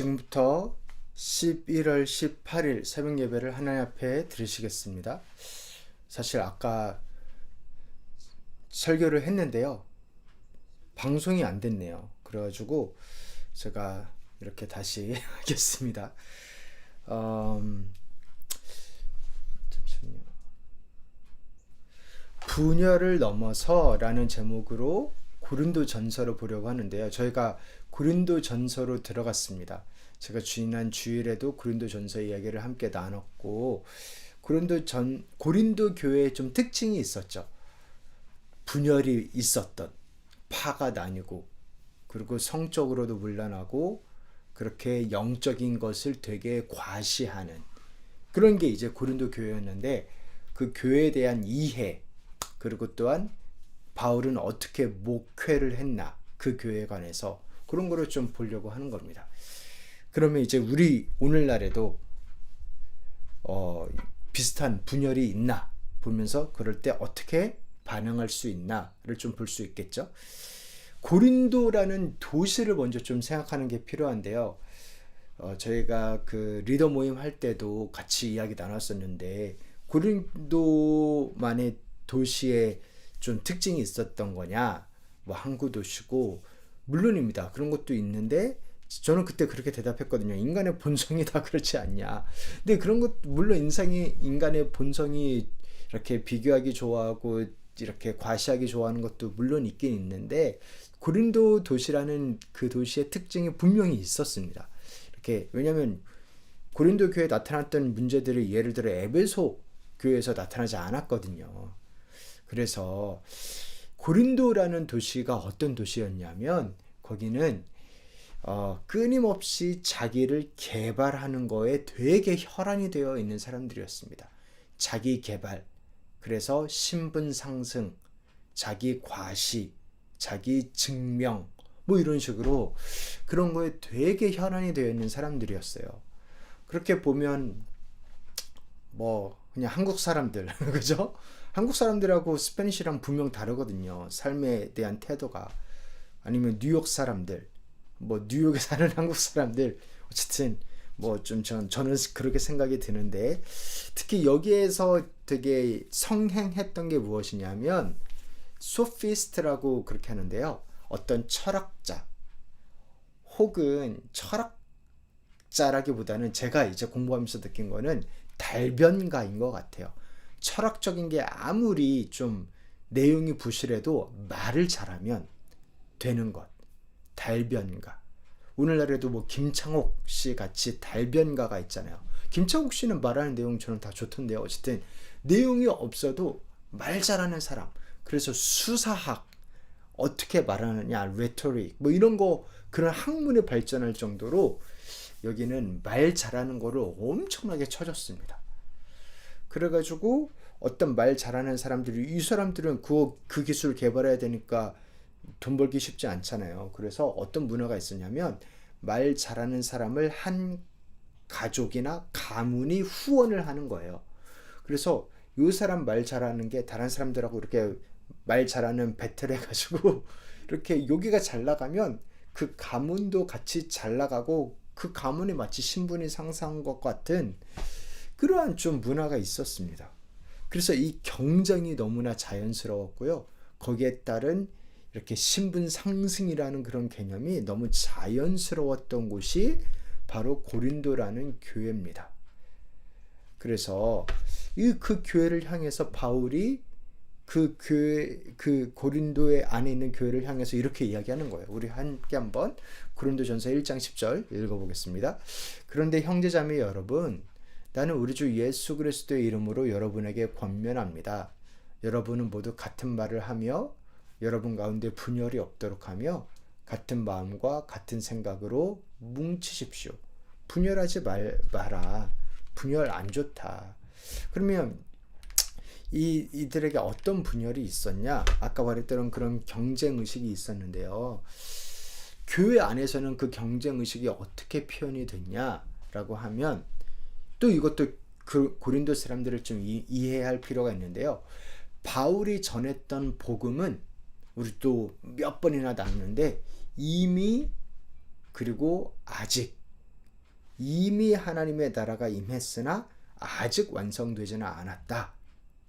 지금부터 11월 18일 새벽 예배를 하나님 앞에 드리시겠습니다. 사실 아까 설교를 했는데요. 방송이 안 됐네요. 그래가지고 제가 이렇게 다시 하겠습니다. 음, 잠시만요. 분열을 넘어서라는 제목으로 고린도 전서를 보려고 하는데요. 저희가 고린도 전서로 들어갔습니다. 제가 지난 주일에도 고린도 전서 이야기를 함께 나눴고 고린도 전 고린도 교회에 좀 특징이 있었죠. 분열이 있었던 파가 나뉘고 그리고 성적으로도 물러나고 그렇게 영적인 것을 되게 과시하는 그런 게 이제 고린도 교회였는데 그 교회에 대한 이해 그리고 또한 바울은 어떻게 목회를 했나 그 교회에 관해서 그런 거를 좀 보려고 하는 겁니다. 그러면 이제 우리 오늘날에도 어, 비슷한 분열이 있나 보면서 그럴 때 어떻게 반응할 수 있나를 좀 볼 수 있겠죠. 고린도라는 도시를 먼저 좀 생각하는 게 필요한데요. 어, 저희가 그 리더 모임 할 때도 같이 이야기 나눴었는데 고린도만의 도시에 좀 특징이 있었던 거냐? 뭐 항구 도시고 물론입니다. 그런 것도 있는데 저는 그때 그렇게 대답했거든요. 인간의 본성이 다 그렇지 않냐. 근데 그런 것 물론 인상이 인간의 본성이 이렇게 비교하기 좋아하고 이렇게 과시하기 좋아하는 것도 물론 있긴 있는데 고린도 도시라는 그 도시의 특징이 분명히 있었습니다. 이렇게 왜냐하면 고린도 교회에 나타났던 문제들이 예를 들어 에베소 교회에서 나타나지 않았거든요. 그래서 고린도라는 도시가 어떤 도시였냐면 거기는 어, 끊임없이 자기를 개발하는 거에 되게 혈안이 되어 있는 사람들이었습니다. 자기 개발, 그래서 신분 상승, 자기 과시, 자기 증명, 뭐 이런 식으로 그런 거에 되게 혈안이 되어 있는 사람들이었어요. 그렇게 보면 뭐 그냥 한국 사람들, 그죠? 한국 사람들하고 스페니쉬랑 분명 다르거든요. 삶에 대한 태도가. 아니면 뉴욕 사람들, 뭐 뉴욕에 사는 한국 사람들, 어쨌든 뭐 좀 전, 저는 그렇게 생각이 드는데 특히 여기에서 되게 성행했던 게 무엇이냐면 소피스트라고 그렇게 하는데요. 어떤 철학자 혹은 철학자라기보다는 제가 이제 공부하면서 느낀 거는 달변가인 것 같아요. 철학적인 게 아무리 좀 내용이 부실해도 말을 잘하면 되는 것. 달변가. 오늘날에도 뭐 김창옥 씨 같이 달변가가 있잖아요. 김창옥 씨는 말하는 내용 저는 다 좋던데요. 어쨌든 내용이 없어도 말 잘하는 사람. 그래서 수사학 어떻게 말하느냐, 레토릭 뭐 이런 거 그런 학문에 발전할 정도로 여기는 말 잘하는 거를 엄청나게 쳐줬습니다. 그래가지고 어떤 말 잘하는 사람들이 이 사람들은 그, 그 기술을 개발해야 되니까 돈 벌기 쉽지 않잖아요. 그래서 어떤 문화가 있었냐면 말 잘하는 사람을 한 가족이나 가문이 후원을 하는 거예요. 그래서 이 사람 말 잘하는 게 다른 사람들하고 이렇게 말 잘하는 배틀 해가지고 이렇게 여기가 잘 나가면 그 가문도 같이 잘 나가고 그 가문이 마치 신분이 상승한 것 같은 그러한 좀 문화가 있었습니다. 그래서 이 경쟁이 너무나 자연스러웠고요. 거기에 따른 이렇게 신분 상승이라는 그런 개념이 너무 자연스러웠던 곳이 바로 고린도라는 교회입니다. 그래서 이그 교회를 향해서 바울이 그 교회 그 고린도의 안에 있는 교회를 향해서 이렇게 이야기하는 거예요. 우리 함께 한번 고린도전서 1장 10절 읽어 보겠습니다. 그런데 형제자매 여러분 나는 우리 주 예수 그리스도의 이름으로 여러분에게 권면합니다. 여러분은 모두 같은 말을 하며 여러분 가운데 분열이 없도록 하며 같은 마음과 같은 생각으로 뭉치십시오. 분열하지 말, 마라. 분열 안 좋다. 그러면 이, 이들에게 어떤 분열이 있었냐? 아까 말했던 그런 경쟁 의식이 있었는데요. 교회 안에서는 그 경쟁 의식이 어떻게 표현이 됐냐라고 하면 또 이것도 그 고린도 사람들을 좀 이, 이해해야 할 필요가 있는데요. 바울이 전했던 복음은 우리 또 몇 번이나 나누는데 이미 그리고 아직 이미 하나님의 나라가 임했으나 아직 완성되지는 않았다.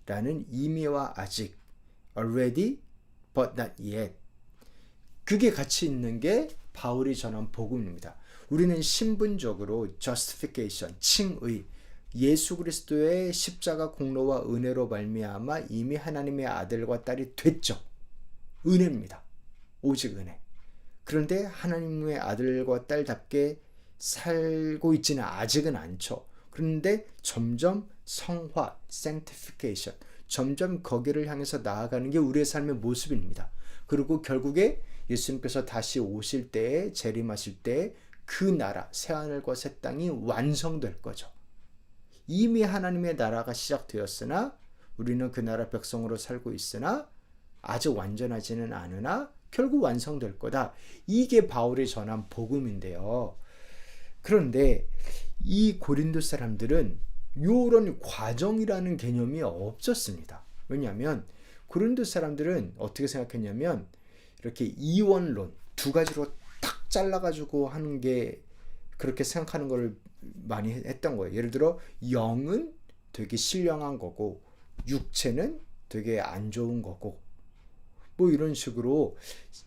라는 이미와 아직 already but not yet 그게 같이 있는 게 바울이 전한 복음입니다. 우리는 신분적으로 justification, 칭의, 예수 그리스도의 십자가 공로와 은혜로 말미암아 이미 하나님의 아들과 딸이 됐죠. 은혜입니다. 오직 은혜. 그런데 하나님의 아들과 딸답게 살고 있지는 아직은 않죠. 그런데 점점 성화, sanctification, 점점 거기를 향해서 나아가는 게 우리의 삶의 모습입니다. 그리고 결국에 예수님께서 다시 오실 때에 재림하실 때 그 나라 새 하늘과 새 땅이 완성될 거죠. 이미 하나님의 나라가 시작되었으나 우리는 그 나라 백성으로 살고 있으나 아직 완전하지는 않으나 결국 완성될 거다. 이게 바울이 전한 복음인데요. 그런데 이 고린도 사람들은 요런 과정이라는 개념이 없었습니다. 왜냐하면 고린도 사람들은 어떻게 생각했냐면 이렇게 이원론 두 가지로 탁 잘라가지고 하는 게 그렇게 생각하는 걸 많이 했던 거예요. 예를 들어 영은 되게 신령한 거고 육체는 되게 안 좋은 거고 뭐 이런 식으로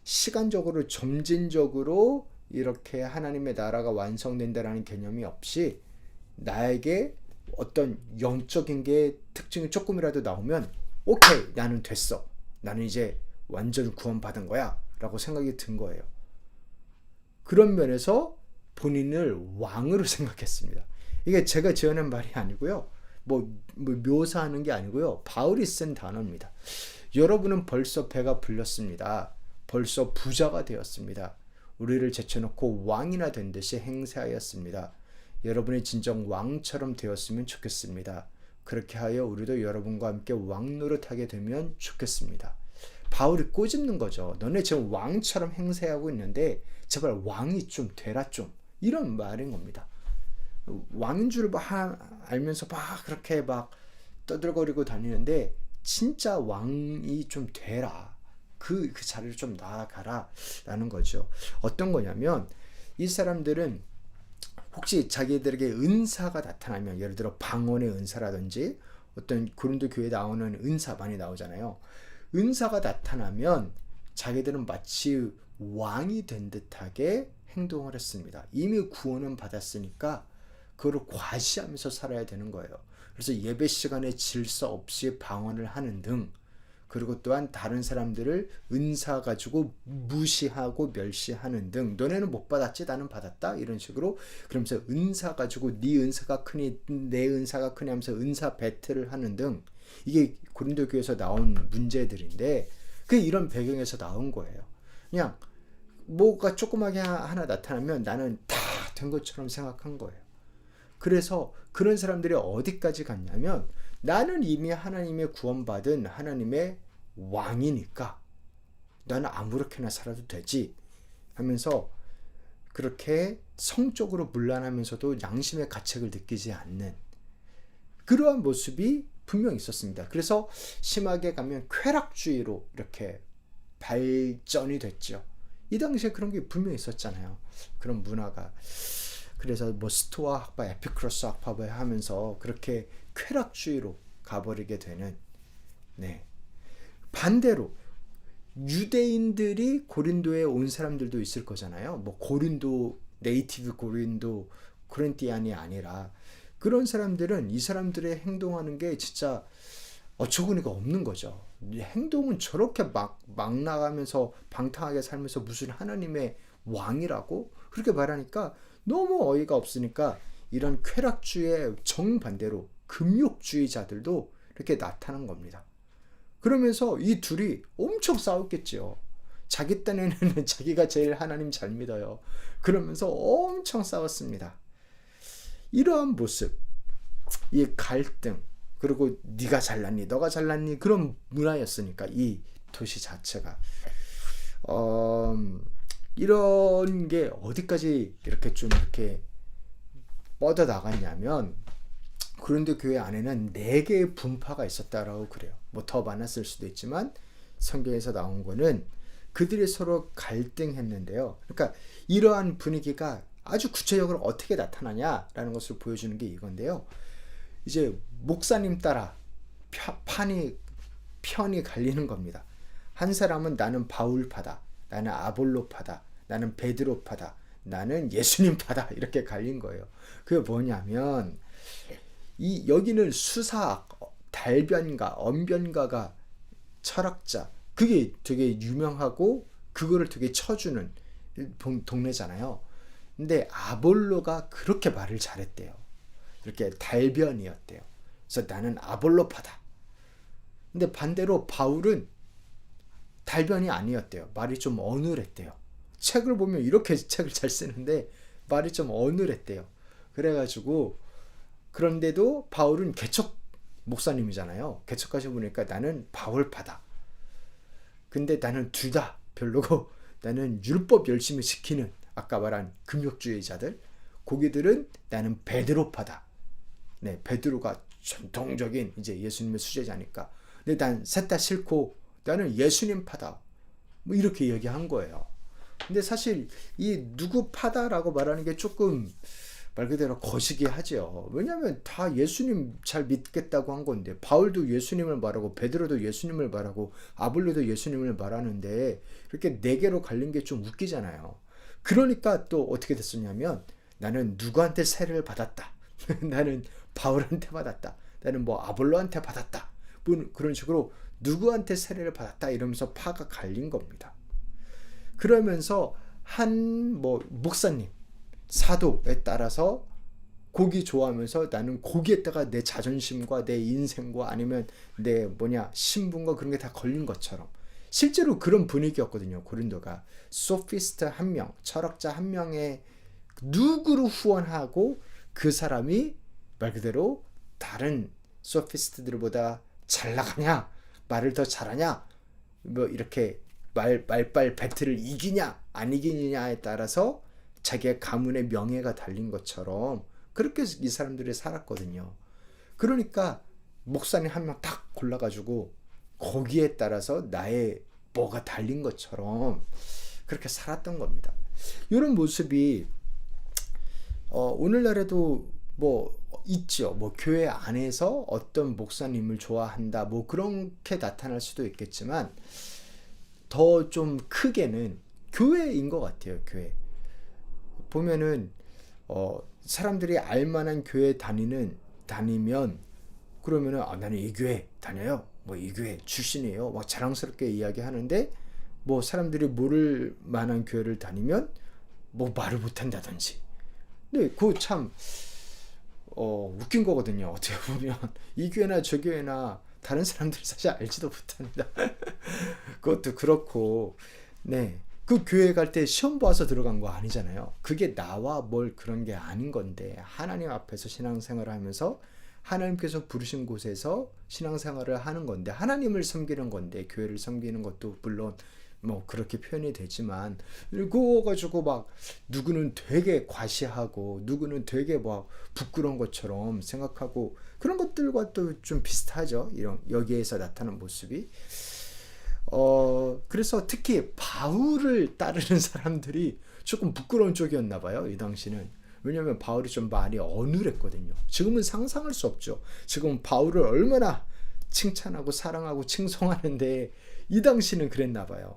시간적으로 점진적으로 이렇게 하나님의 나라가 완성된다라는 개념이 없이 나에게 어떤 영적인 게 특징이 조금이라도 나오면 오케이 나는 됐어. 나는 이제 완전 구원받은 거야 라고 생각이 든 거예요. 그런 면에서 본인을 왕으로 생각했습니다. 이게 제가 지어낸 말이 아니고요. 뭐, 뭐 묘사하는 게 아니고요. 바울이 쓴 단어입니다 여러분은 벌써 배가 불렸습니다 벌써 부자가 되었습니다 우리를 제쳐놓고 왕이나 된 듯이 행세하였습니다. 여러분이 진정 왕처럼 되었으면 좋겠습니다. 그렇게 하여 우리도 여러분과 함께 왕 노릇하게 되면 좋겠습니다. 바울이 꼬집는 거죠. 너네 지금 왕처럼 행세하고 있는데 제발 왕이 좀 되라 좀 이런 말인 겁니다. 왕인 줄 알면서 막 그렇게 막 떠들거리고 다니는데 진짜 왕이 좀 되라. 그, 그 자리를 좀 나아가라 라는 거죠. 어떤 거냐면 이 사람들은 혹시 자기들에게 은사가 나타나면 예를 들어 방언의 은사라든지 어떤 고린도 교회에 나오는 은사 많이 나오잖아요. 은사가 나타나면 자기들은 마치 왕이 된 듯하게 행동을 했습니다. 이미 구원은 받았으니까 그걸 과시하면서 살아야 되는 거예요. 그래서 예배 시간에 질서 없이 방언을 하는 등 그리고 또한 다른 사람들을 은사 가지고 무시하고 멸시하는 등 너네는 못 받았지 나는 받았다 이런 식으로 그러면서 은사 가지고 네 은사가 크니 내 은사가 크니 하면서 은사 배틀을 하는 등 이게 고린도 교회에서 나온 문제들인데 그 이런 배경에서 나온 거예요. 그냥 뭐가 조그맣게 하나 나타나면 나는 다 된 것처럼 생각한 거예요. 그래서 그런 사람들이 어디까지 갔냐면 나는 이미 하나님의 구원받은 하나님의 왕이니까 나는 아무렇게나 살아도 되지 하면서 그렇게 성적으로 문란하면서도 양심의 가책을 느끼지 않는 그러한 모습이 분명 있었습니다. 그래서 심하게 가면 쾌락주의로 이렇게 발전이 됐죠. 이 당시에 그런 게 분명히 있었잖아요. 그런 문화가. 그래서 뭐 스토아 학파, 에피크로스 학파를 하면서 그렇게 쾌락주의로 가버리게 되는 네. 반대로 유대인들이 고린도에 온 사람들도 있을 거잖아요. 뭐 고린도 네이티브 고린도 코린티안이 아니라 그런 사람들은 이 사람들의 행동하는 게 진짜 어처구니가 없는 거죠. 행동은 저렇게 막, 막 나가면서 방탕하게 살면서 무슨 하나님의 왕이라고 그렇게 말하니까 너무 어이가 없으니까 이런 쾌락주의 정반대로 금욕주의자들도 이렇게 나타난 겁니다. 그러면서 이 둘이 엄청 싸웠겠죠. 자기 딴에는 자기가 제일 하나님 잘 믿어요. 그러면서 엄청 싸웠습니다. 이러한 모습, 이 갈등, 그리고 네가 잘났니, 너가 잘났니 그런 문화였으니까 이 도시 자체가 어, 이런 게 어디까지 이렇게 좀 이렇게 뻗어 나갔냐면 그런데 교회 안에는 네 개의 분파가 있었다라고 그래요. 뭐 더 많았을 수도 있지만 성경에서 나온 거는 그들이 서로 갈등했는데요. 그러니까 이러한 분위기가 아주 구체적으로 어떻게 나타나냐라는 것을 보여주는 게 이건데요. 이제 목사님 따라 펴, 판이 편이 갈리는 겁니다. 한 사람은 나는 바울파다, 나는 아볼로파다, 나는 베드로파다, 나는 예수님파다 이렇게 갈린 거예요. 그게 뭐냐면 이 여기는 수사학, 달변가, 언변가가 철학자 그게 되게 유명하고 그거를 되게 쳐주는 동네잖아요. 근데 아볼로가 그렇게 말을 잘했대요. 이렇게 달변이었대요. 그래서 나는 아볼로파다. 근데 반대로 바울은 달변이 아니었대요. 말이 좀 어눌했대요. 책을 보면 이렇게 책을 잘 쓰는데 말이 좀 어눌했대요. 그래가지고 그런데도 바울은 개척 목사님이잖아요. 개척까지 보니까 나는 바울파다. 근데 나는 둘 다 별로고 나는 율법 열심히 지키는 아까 말한 금욕주의자들 고기들은 나는 베드로파다. 네, 베드로가 전통적인 이제 예수님의 수제자니까. 근데 난 셋 다 싫고 나는 예수님 파다. 뭐 이렇게 얘기한 거예요. 근데 사실 이 누구 파다라고 말하는 게 조금 말 그대로 거시기 하죠. 왜냐하면 다 예수님 잘 믿겠다고 한 건데 바울도 예수님을 말하고 베드로도 예수님을 말하고 아볼로도 예수님을 말하는데 이렇게 네 개로 갈린 게 좀 웃기잖아요. 그러니까 또 어떻게 됐었냐면 나는 누구한테 세례를 받았다. 나는 바울한테 받았다. 나는 뭐 아볼로한테 받았다. 뭐 그런 식으로 누구한테 세례를 받았다 이러면서 파가 갈린 겁니다. 그러면서 한 뭐 목사님 사도에 따라서 고기 좋아하면서 나는 고기에다가 내 자존심과 내 인생과 아니면 내 뭐냐 신분과 그런 게 다 걸린 것처럼 실제로 그런 분위기였거든요. 고린도가 소피스트 한 명, 철학자 한 명의 누구를 후원하고 그 사람이 말 그대로 다른 소피스트들보다 잘 나가냐, 말을 더 잘하냐, 뭐 이렇게 말 말빨 배틀을 이기냐 안 이기느냐에 따라서 자기의 가문의 명예가 달린 것처럼 그렇게 이 사람들이 살았거든요. 그러니까 목사님 한 명 딱 골라가지고 거기에 따라서 나의 뭐가 달린 것처럼 그렇게 살았던 겁니다. 이런 모습이 어, 오늘날에도 뭐 있죠. 뭐 교회 안에서 어떤 목사님을 좋아한다. 뭐 그렇게 나타날 수도 있겠지만 더 좀 크게는 교회인 것 같아요. 교회. 보면은 어, 사람들이 알만한 교회 다니는 다니면 그러면은 아, 나는 이 교회 다녀요. 뭐 이 교회 출신이에요. 막 자랑스럽게 이야기하는데 뭐 사람들이 모를 만한 교회를 다니면 뭐 말을 못한다든지. 근데 그참 어, 웃긴 거거든요. 어떻게 보면 이 교회나 저 교회나 다른 사람들이 사실 알지도 못합니다. 그것도 그렇고 네. 그 교회 갈 때 시험 봐서 들어간 거 아니잖아요. 그게 나와 뭘 그런 게 아닌 건데 하나님 앞에서 신앙생활을 하면서 하나님께서 부르신 곳에서 신앙생활을 하는 건데 하나님을 섬기는 건데 교회를 섬기는 것도 물론 뭐 그렇게 표현이 되지만 그거 가지고 막 누구는 되게 과시하고 누구는 되게 막 부끄러운 것처럼 생각하고 그런 것들과 또 좀 비슷하죠. 이런 여기에서 나타나는 모습이 어, 그래서 특히 바울을 따르는 사람들이 조금 부끄러운 쪽이었나 봐요. 이 당시는. 왜냐하면 바울이 좀 많이 어눌했거든요. 지금은 상상할 수 없죠. 지금 바울을 얼마나 칭찬하고 사랑하고 칭송하는데 이 당시는 그랬나 봐요.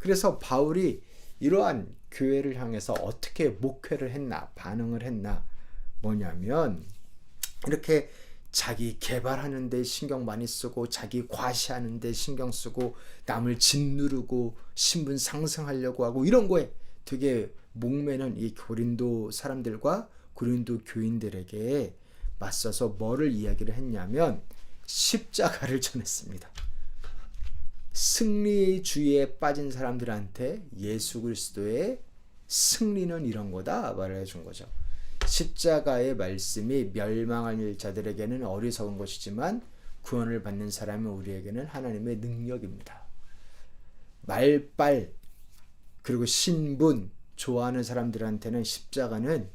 그래서 바울이 이러한 교회를 향해서 어떻게 목회를 했나, 반응을 했나, 뭐냐면, 이렇게 자기 개발하는 데 신경 많이 쓰고 자기 과시하는 데 신경 쓰고 남을 짓누르고 신분 상승하려고 하고 이런 거에 되게 목매는 이 고린도 사람들과 고린도 교인들에게 맞서서 뭐를 이야기를 했냐면 십자가를 전했습니다. 승리 주의에 빠진 사람들한테 예수 그리스도의 승리는 이런 거다 말을 해준 거죠. 십자가의 말씀이 멸망할 자들에게는 어리석은 것이지만 구원을 받는 사람은 우리에게는 하나님의 능력입니다. 말빨 그리고 신분 좋아하는 사람들한테는 십자가는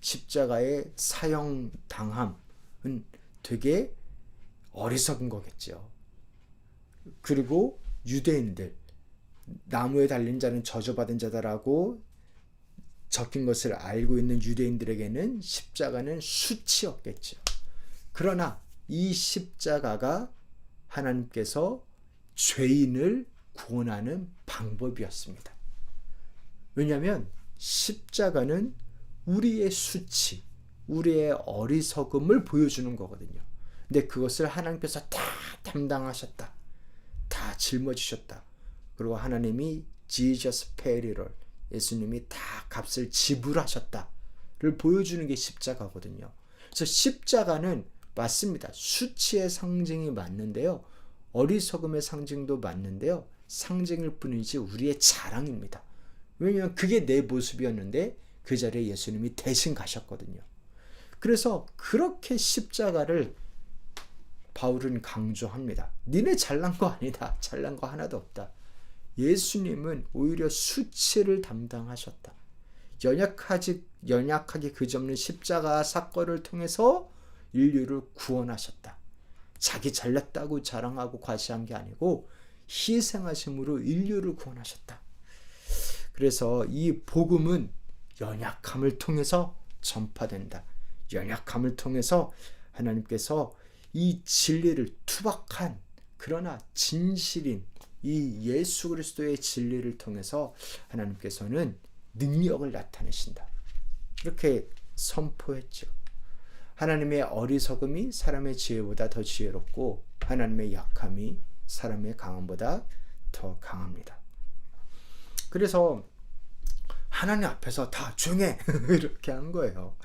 십자가의 사형 당함은 되게 어리석은 거겠죠. 그리고 유대인들 나무에 달린 자는 저주받은 자다라고 적힌 것을 알고 있는 유대인들에게는 십자가는 수치였겠죠. 그러나 이 십자가가 하나님께서 죄인을 구원하는 방법이었습니다. 왜냐하면 십자가는 우리의 수치, 우리의 어리석음을 보여주는 거거든요. 근데 그것을 하나님께서 다 담당하셨다. 다 짊어지셨다. 그리고 하나님이 it all. 예수님이 다 값을 지불하셨다를 보여주는 게 십자가거든요. 그래서 십자가는 맞습니다. 수치의 상징이 맞는데요. 어리석음의 상징도 맞는데요. 상징일 뿐이지 우리의 자랑입니다. 왜냐하면 그게 내 모습이었는데 그 자리에 예수님이 대신 가셨거든요. 그래서 그렇게 십자가를 바울은 강조합니다. 니네 잘난 거 아니다. 잘난 거 하나도 없다. 예수님은 오히려 수치를 담당하셨다. 연약하지 연약하게 그점는 십자가 사건을 통해서 인류를 구원하셨다. 자기 잘났다고 자랑하고 과시한 게 아니고 희생하심으로 인류를 구원하셨다. 그래서 이 복음은 연약함을 통해서 전파된다. 연약함을 통해서 하나님께서 이 진리를 투박한 그러나 진실인 이 예수 그리스도의 진리를 통해서 하나님께서는 능력을 나타내신다. 이렇게 선포했죠. 하나님의 어리석음이 사람의 지혜보다 더 지혜롭고 하나님의 약함이 사람의 강함보다 더 강합니다. 그래서 하나님 앞에서 다 조용해 이렇게 한 거예요.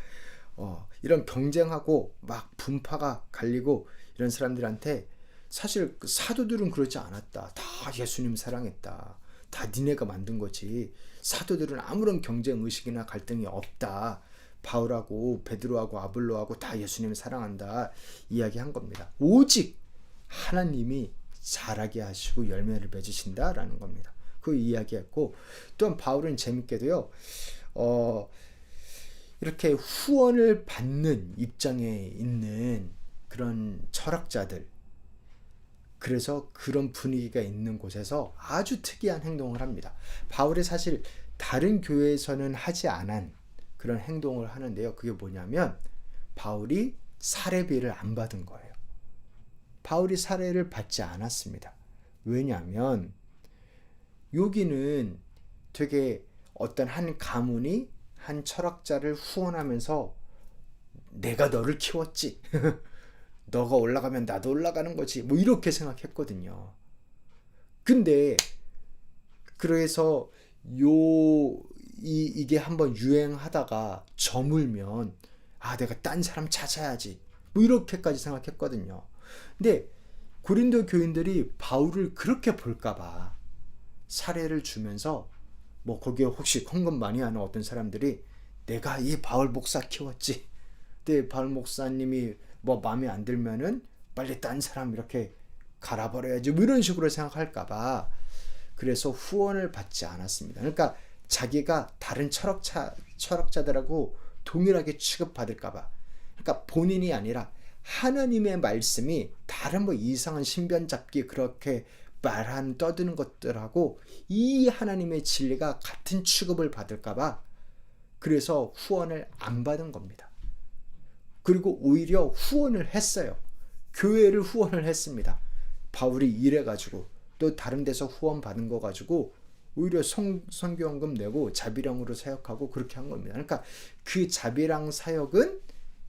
어, 이런 경쟁하고 막 분파가 갈리고 이런 사람들한테 사실 그 사도들은 그러지 않았다. 다 예수님 사랑했다. 다 니네가 만든 거지. 사도들은 아무런 경쟁 의식이나 갈등이 없다. 바울하고 베드로하고 아블로하고 다 예수님 사랑한다. 이야기한 겁니다. 오직 하나님이 자라게 하시고 열매를 맺으신다라는 겁니다. 그 이야기했고 또한 바울은 재밌게도요. 어 이렇게 후원을 받는 입장에 있는 그런 철학자들 그래서 그런 분위기가 있는 곳에서 아주 특이한 행동을 합니다. 바울이 사실 다른 교회에서는 하지 않은 그런 행동을 하는데요. 그게 뭐냐면 바울이 사례비를 안 받은 거예요. 바울이 사례를 받지 않았습니다. 왜냐하면 여기는 되게 어떤 한 가문이 한 철학자를 후원하면서 내가 너를 키웠지. 너가 올라가면 나도 올라가는 거지. 뭐 이렇게 생각했거든요. 근데 그래서 요 이, 이게 한번 유행하다가 저물면 아 내가 딴 사람 찾아야지. 뭐 이렇게까지 생각했거든요. 근데 고린도 교인들이 바울을 그렇게 볼까봐 사례를 주면서 뭐 거기에 혹시 헌금 많이 하는 어떤 사람들이 내가 이 바울 목사 키웠지. 근데 바울 목사님이 뭐 마음에 안 들면은 빨리 딴 사람 이렇게 갈아버려야지 뭐 이런 식으로 생각할까봐 그래서 후원을 받지 않았습니다. 그러니까 자기가 다른 철학자 철학자들하고 동일하게 취급받을까봐 그러니까 본인이 아니라 하나님의 말씀이 다른 뭐 이상한 신변 잡기 그렇게 말한 떠드는 것들하고 이 하나님의 진리가 같은 취급을 받을까봐 그래서 후원을 안 받은 겁니다. 그리고 오히려 후원을 했어요. 교회를 후원을 했습니다. 바울이 이래가지고 또 다른 데서 후원 받은 거 가지고 오히려 성, 성교원금 내고 자비랑으로 사역하고 그렇게 한 겁니다. 그러니까 그 자비랑 사역은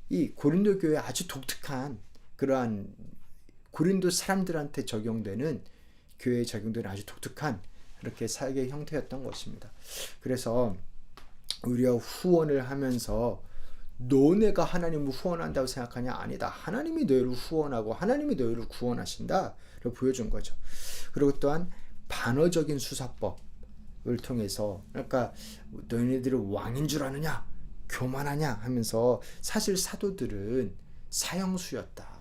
이 고린도 교회 아주 독특한 그러한 고린도 사람들한테 적용되는 교회에 적용되는 아주 독특한 이렇게 사역의 형태였던 것입니다. 그래서 우리가 후원을 하면서 너네가 하나님을 후원한다고 생각하냐? 아니다. 하나님이 너희를 후원하고 하나님이 너희를 구원하신다를 보여준 거죠. 그리고 또한 반어적인 수사법을 통해서 그러니까 너희들이 왕인 줄 아느냐? 교만하냐? 하면서 사실 사도들은 사형수였다.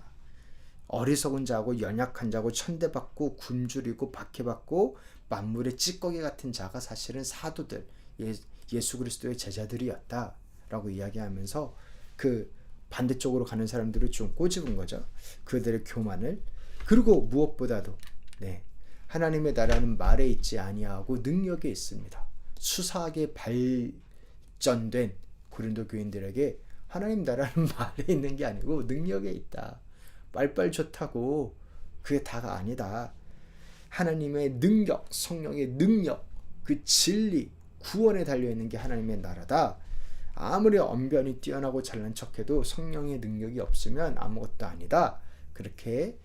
어리석은 자고 연약한 자고 천대받고 굶주리고 박해받고 만물의 찌꺼기 같은 자가 사실은 사도들 예, 예수 그리스도의 제자들이었다라고 이야기하면서 그 반대쪽으로 가는 사람들을 좀 꼬집은 거죠. 그들의 교만을 그리고 무엇보다도 네 하나님의 나라는 말에 있지 아니하고 능력에 있습니다. 수사하게 발 역전된 고린도 교인들에게 하나님 나라는 말에 있는 게 아니고 능력에 있다. 말빨 좋다고 그게 다가 아니다. 하나님의 능력, 성령의 능력, 그 진리, 구원에 달려 있는 게 하나님의 나라다. 아무리 언변이 뛰어나고 잘난 척해도 성령의 능력이 없으면 아무것도 아니다. 그렇게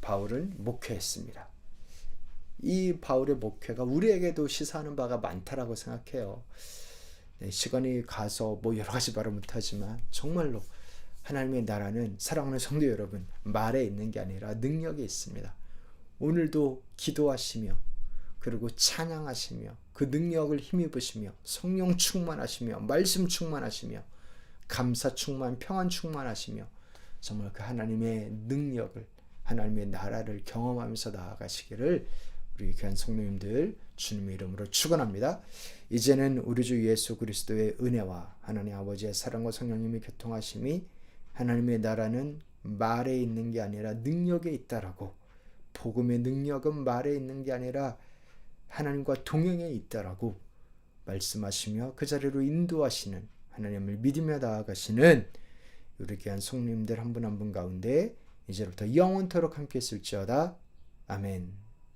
바울은 목회했습니다. 이 바울의 목회가 우리에게도 시사하는 바가 많다라고 생각해요. 네, 시간이 가서 뭐 여러 가지 말을 못하지만 정말로 하나님의 나라는 사랑하는 성도 여러분 말에 있는 게 아니라 능력에 있습니다. 오늘도 기도하시며 그리고 찬양하시며 그 능력을 힘입으시며 성령 충만하시며 말씀 충만하시며 감사 충만 평안 충만하시며 정말 그 하나님의 능력을 하나님의 나라를 경험하면서 나아가시기를 우리 귀한 성도님들 주님의 이름으로 축원합니다. 이제는 우리 주 예수 그리스도의 은혜와 하나님 아버지의 사랑과 성령님의 교통하심이 하나님의 나라는 말에 있는 게 아니라 능력에 있다라고 복음의 능력은 말에 있는 게 아니라 하나님과 동행에 있다라고 말씀하시며 그 자리로 인도하시는 하나님을 믿으며 나아가시는 우리 귀한 성님들 한 분 한 분 가운데 이제부터 영원토록 함께 있을지어다 아멘.